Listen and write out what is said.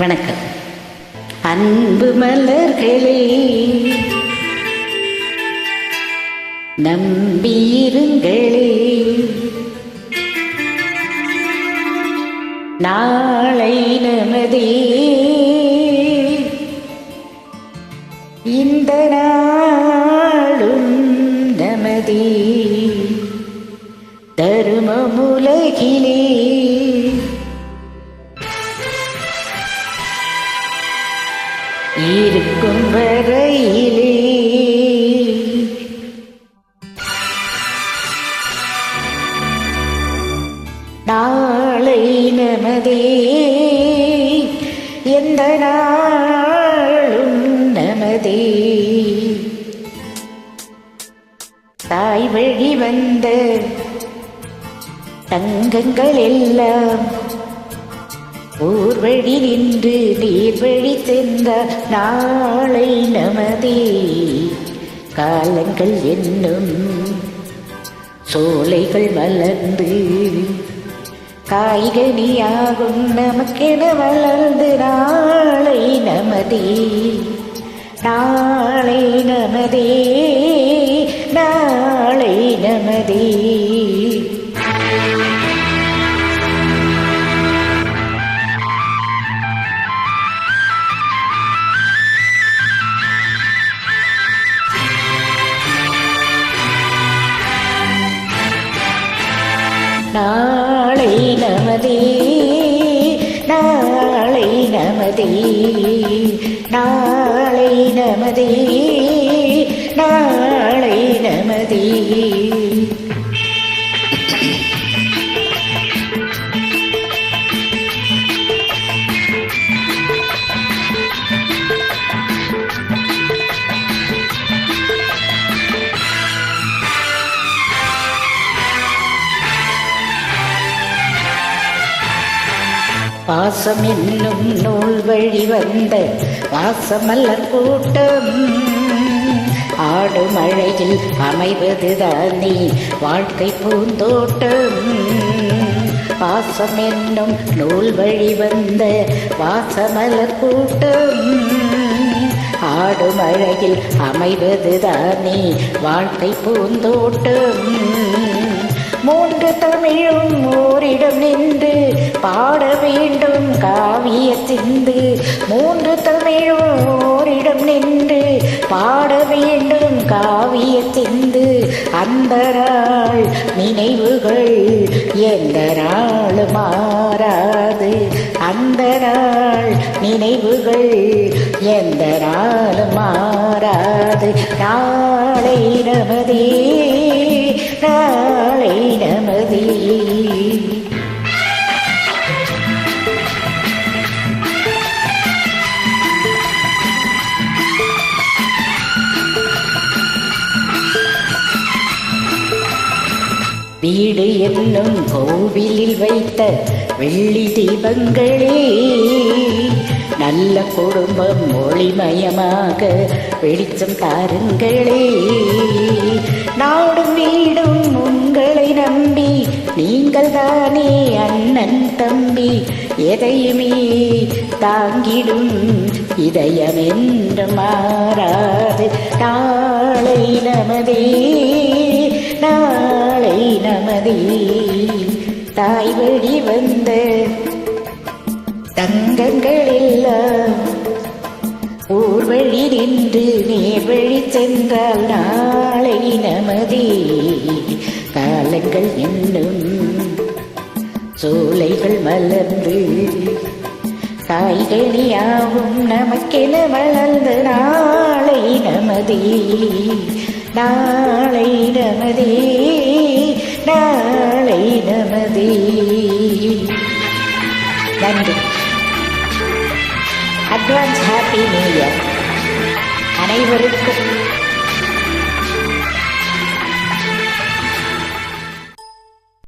வணக்கம். அன்பு மலர்களே நம்பியிருங்களே நாளை நமதே. இந்த நாளும் நமதே. தருமமுலகிலே. நமதே எந்த நாளும் நமதே. தாய் வழி வந்த தங்கங்கள் எல்லாம் ஊர் வழி நின்று நீர் வழி சென்ற நாளை நமதே. காலங்கள் என்னும் சோலைகள் மலர்ந்து காய்கனியாகும் நமக்கென வளர்ந்து நாளை நமதே நாளை நமதே. நாளை நமதே நாளை நமதே நாளை நமதே. பாசம் என்னும் நூல் வழி வந்த வாசமல்லர் கூட்டம். ஆடு மழையில் நீ வாழ்க்கை பூந்தோட்டம். பாசம் என்னும் நூல் வழி வந்த வாசமலர் கூட்டம். ஆடு மழையில் நீ வாழ்க்கை பூந்தோட்டம். மூன்று தமிழும் ஓரிடம் நின்று பாட வேண்டும் காவிய சிந்து மூன்று தமிழும் ஓரிடம் நின்று பாட வேண்டும் காவிய சிந்து அந்தராள் நினைவுகள் எந்த நாள் மாறாது. அந்த நாள் நினைவுகள் எந்த நாள் மாறாது. நாளை நமதே வீடு என்னும் கோவிலில் வைத்த வெள்ளி தீபங்களே. நல்ல குடும்பம் மொழிமயமாக வெளிச்சம் தாருங்களே. நாடும் வீடும் உங்களை நம்பி நீங்கள் தானே அண்ணன் தம்பி. எதையுமே தாங்கிடும் இதயம் என்று மாறாது. நாளை நமதே. நமதே தாய் வழி வந்த தங்கங்கள் எல்லாம் ஊர் வழி நின்று நேர் வழி சென்றால் நாளை நமதே. காலங்கள் என்னும் சோலைகள் மலர்ந்து காய்கனியாவும் நமக்கென வளர்ந்து நாளை நமதே. நாளை நமதே. நன்றி அட்வான்ஸ் ஹாப்பி நியூ இயர் அனைவருக்கும்